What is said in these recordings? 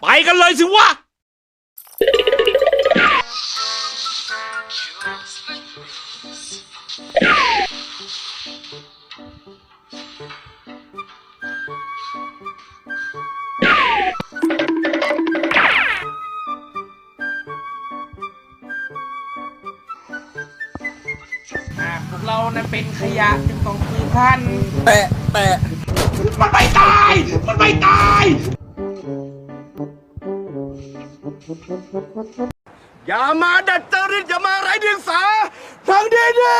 ไปกันเลยสิวะ หากพวกเรานั้นเป็นขยะจึงต้องคือท่าน แปะ แปะ มันไม่ตาย มันไม่ตาย อย่ามาดัดจริตอย่ามาไร้เดียงสาทางดีดี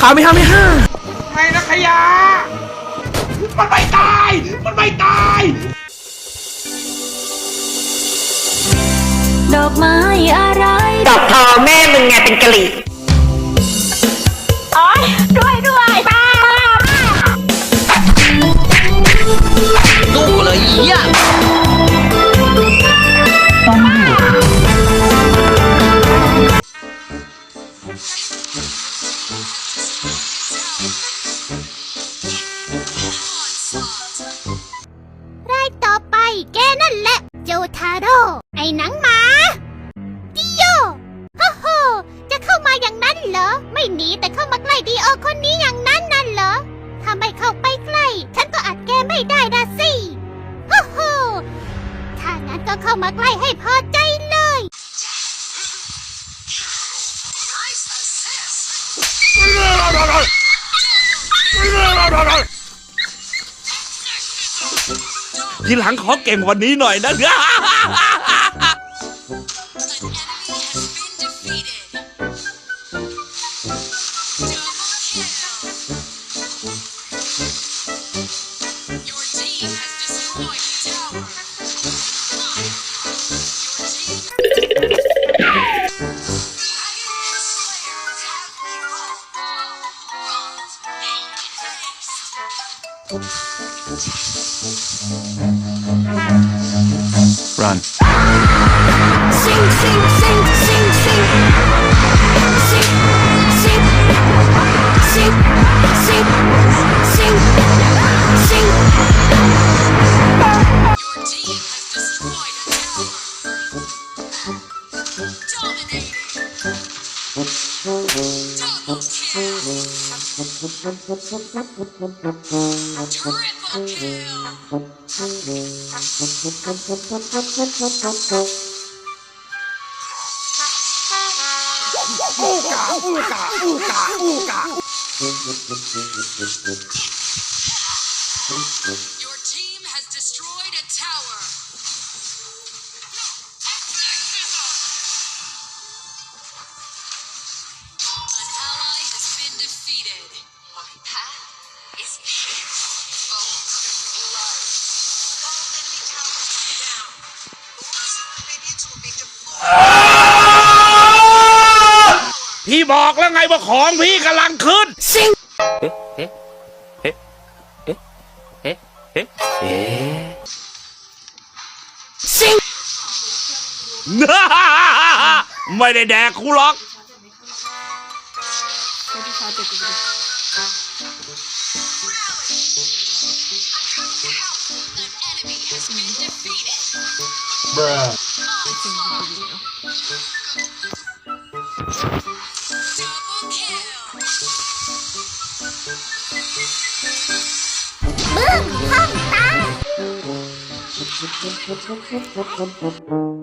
ข่าวไม่ห้าไม่ห้าใครนะขยะมันไม่ต อกไม้อะไร ดอกทองแม่มึงไงเป็นกะหรี่โอ๊ยด้วยด้วยป้าตู้เลยเหี้ยรายต่อไปแกนั่นแหละ โจทาโร่ไอ้หนังหมา อย่างนั้นเหรอ ไม่หนีแต่เข้ามาใกล้ดีโอคนนี้อย่างนั้นนั่นเหรอถ้าไม่เข้าไปใกล้ ฉันก็อัดแกไม่ได้นะสิฮ่าฮ่ถ้างั้นก็เข้ามาใกล้ให้พอใจเลย ทีหลังขอเก่งกวันนี้หน่อยนะ Run. Sing, sing, sing, sing, sing. Sing, sing, sing, sing, sing, sing. Your team has destroyed a tower. Ooga, ooga, ooga, ooga. My path is paved with bones and blood. All enemy towers will down. Orcs and minions will be deployed. พี่บอกแล้วไงว่าของพี่กำลังขึ้น สิงเอ๊ะเอ๊ะเอ๊ะเอ๊ะเอ๊ะเอ๊ะเอ๊ะสิงไม่ได้แดกคูหรอก ไม่ได้ชาร์จเด็กกู Bruh. Boom! Pump!